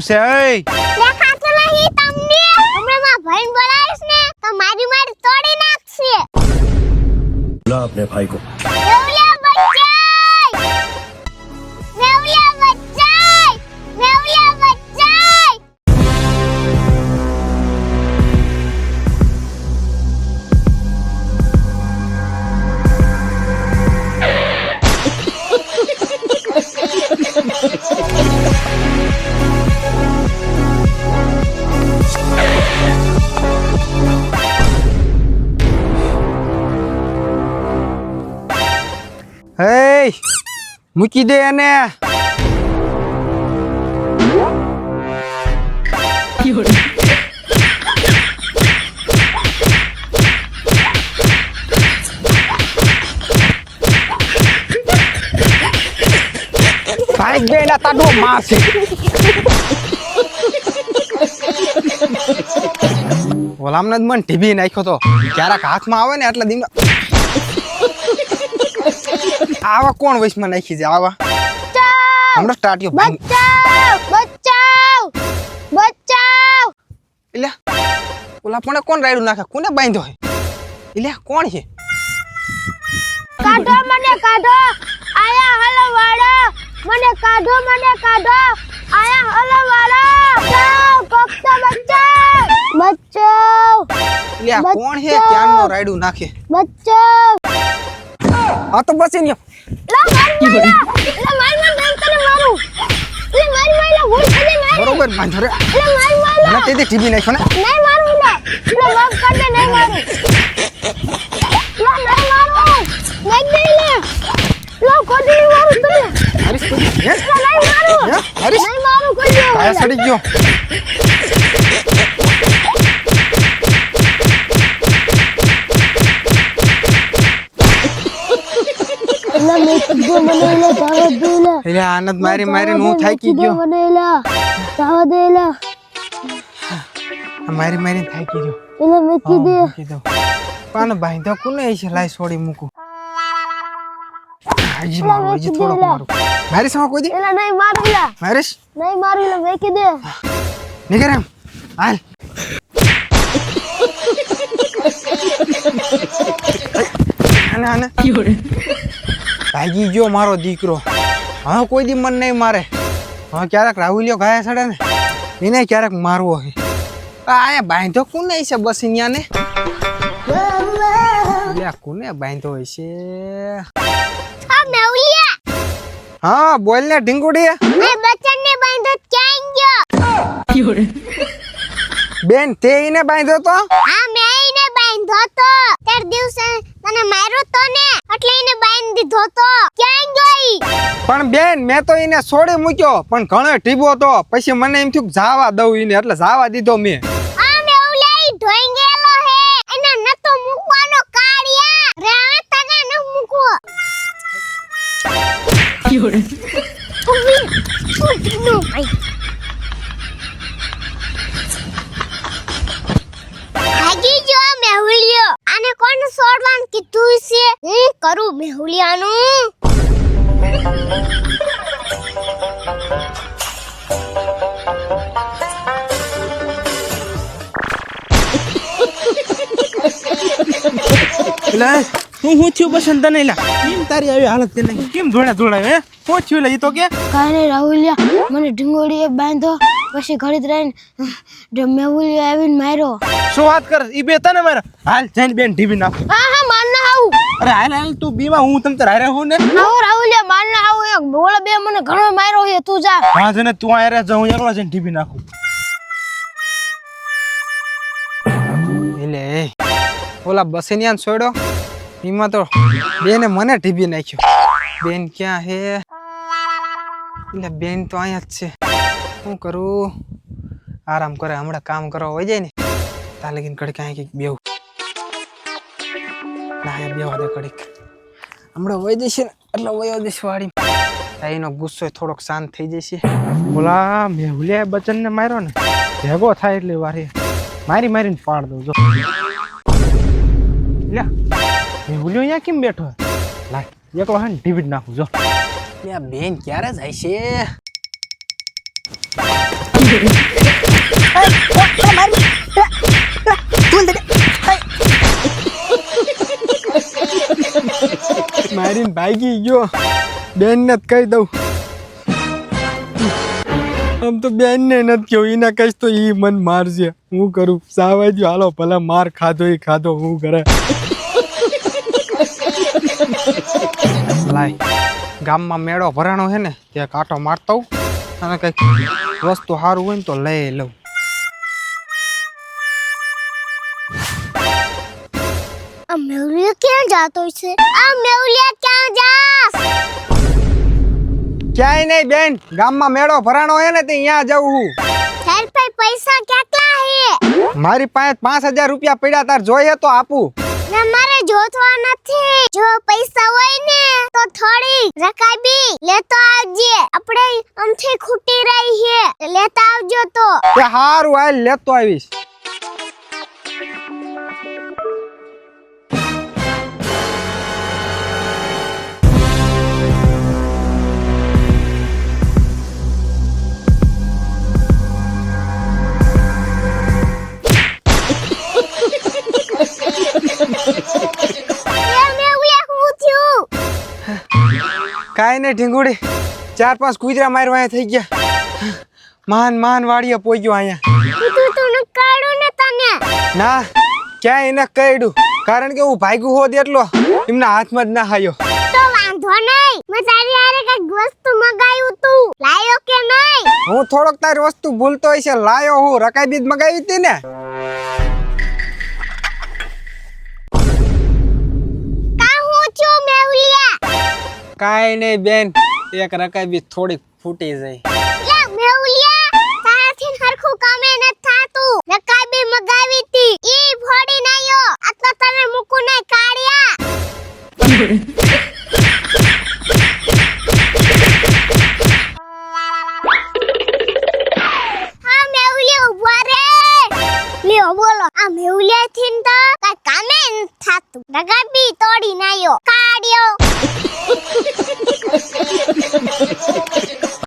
શું છે એ દેખાતો નહીં તમને? હમણાં માં ભાઈન બોલાવીશ ને તો મારી મારી તોડી નાખશે. લા આપને ભાઈ કો હે, મૂકી દે એને. ભાઈ, બે ના તાડો મારશે. ઓલામને જ મને ટીવી નાખ્યો તો. ક્યારેક હાથમાં આવે ને એટલે દીમ આવા કોણ વૈશમાં નાખી છે? આવા? હમણાં સ્ટાર્ટિયો બચાવ! બચાવ! બચાવ! એટલે ઓલા પણ કોણ રાયડું નાખે? કોને બાંધ્યો હે એટલે કોણ છે? કાઢો મને કાઢો! આયા હલો વાળો! મને કાઢો મને કાઢો! આયા હલો વાળો! બચાવ કોકતા બચાવ! બચાવ! એટલે કોણ છે. ક્યાંનો રાયડું નાખે? બચાવ! આ તો બસી મારી બરોબર બાંધો રે લે મારી મારી. મને તેથી ટીવી નાખ્યો ને. નહીં મારું લા. લે માફ કર દે નહીં મારું. લા નહીં મારું. નહીં દે લે લા કોડી મારું તને. હરીશ કોડી નહીં મારું. હરીશ? નહીં મારું કોઈ કાયા સડી ગયો લા મેં કીધું મને લે જાવા દે લે એટલે આનંદ મારી મારીને હું થાકી ગયો. મને લે જાવા દે લે આ મારી મારીને થાકી ગયો. કીધું મૂકી દઉં પાન બાંધો કોને છે લાઈ છોડી મૂકું? હજી મારું હજી થોડોક મારું. મારી sama કોઈ દી? એટલે નહીં મારું લે મારીશ? નહીં મારું લે મેં કીધું. નીકળ હાલ. આને આને ભાગી ગયો મારો દીકરો. હા કોઈ દી મન નહીં મારે. હા ક્યારેક રાહુલિયો ગાયા સડે ને એને ક્યારેક મારવો હે આ આયા બાંધો કોને છે બસ અહીંયા ને કુને બાંધો હશે? હા બોલ ને ઢીંગુડી એ બચ્ચાને બાંધો ક્યાં ગયો? બેન તે એને બાંધ્યો તો? હા મેં બાંધો તો તેર દિવસે તને માર્યો તો ને, એટલે એને બાંધી દીધો તો ક્યાં ગઈ? પણ બેન, મેં તો એને છોડી મૂક્યો, પણ ઘણો ટીબો તો પછી મને એમ થયું જાવા દઉં એને, એટલે જાવા દીધો મેં. આને કોણ છોડવાનું કીધું છે? હું કરું મેહુલિયાનું? એટલે હું હું થયું બસ તને લા કેમ તારી આવી હાલત તેને કેમ ધોળા ધોળા હે? હું થયું લે ઈ તો કે? કાને રાહુલિયા મને ઢીંગોળીએ બાંધો. પછી ઘડી રહીને મેહુલિયો આવીને માર્યો. શું વાત કર? ઈ બે તને મારે હાલ જઈને બેન ઢીબી નાખ. હા હા માર ના આવું. અરે હાલ હાલ તું બીમાં હું તમ તારે હારે હું ને? રાહુલ રાહુલિયા માર ના આવું એક. બોલે બે મને ઘણો માર્યો છે તું જા. હા જને તું આ રે હું એકલો જઈને ઢીબી નાખું. એટલે ઓલા બસેનિયાન છોડ્યો? એમાં તો બેને મને ઢીબી નાખ્યો. બેન ક્યાં હે? એટલે બેન તો અહીંયા જ છે. શું કરું? આરામ કરે હમણાં કામ કરવા હોય જાય ને ત્યાં લગીને કડીક અહીંયા કંઈક બેવું ના અહીંયા બેવા દે કડીક. હમણાં વહી જશે ને એટલે વયો જશે વાડી એનો ગુસ્સો થોડોક શાંત થઈ જશે. બોલા મેહુલિયા બચનને માર્યો ને ભેગો થાય એટલે વારે. મારી મારીને પાડ દઉં જો. લ્યા મેહુલિયો અહીંયા કેમ બેઠો? લાય એકલો હે ને ટીવી નાખું જો. બેન ક્યારે જાય છે? મારીને ભાગી ગયો. બેનને જ કહી દઉં. આમ તો બેનને નથી કહ્યું એને કહીશ તો એ મન મારશે. હું કરું? સાવા દ્યો હાલો, ભલે માર ખાધો એ ખાધો, હું કરે ગામમાં મેળો ભરાણો છે ને, ત્યાં કાંટો મારતો અને કંઈક વસ્તુ સારું હોય ને તો લઈ લઉં. આ મેવલિયા ક્યાં જાતો છે? આ મેવલિયા ક્યાં જાસ? ક્યાંય નહીં બેન ગામમાં મેળો ભરાણો છે ને તે અહીંયા જવું હું. તાર પાસે કેટલા હે? મારી પાસે પાંચ હજાર રૂપિયા પડ્યા તાર જોઈએ તો આપું. જોતવા નથી. જો પૈસા હોય ને, તો થોડી રકાબી લેતો આવજે. આપણે અમથી ખૂટી રહી છે લેતા આવજો તો. હારું આ લેતો આવીશ. કાંઈ નહીં ઢીંગુડી. ચાર પાંચ કુતરા મારવા થઈ ગયા. માન માન વાડીએ પોગ્યો અહીંયા. ન ક્યાં એને કહ્યું કારણ કે હું ભાગ્યું હોત એટલો એમના હાથમાં જ ના હાયો. તો વાંધો નહીં. મેં તારી હારે કંઈક વસ્તુ મગાવ્યું તું. લાયો કે નહીં? હું થોડોક તારી વસ્તુ ભૂલતો હોય છે લાયો હું. રકાઈ બીજ મગાવી હતી ને? કાંઈ નહીં બેન, એક રકાઈ બી થોડીક ફૂટી જાય. મેવલિયા તારાથી હરખું કામે ન થાતું. રકાબી મગાવી તી, ઈ રકાબી તોડી નાયો. કાઢ્યો.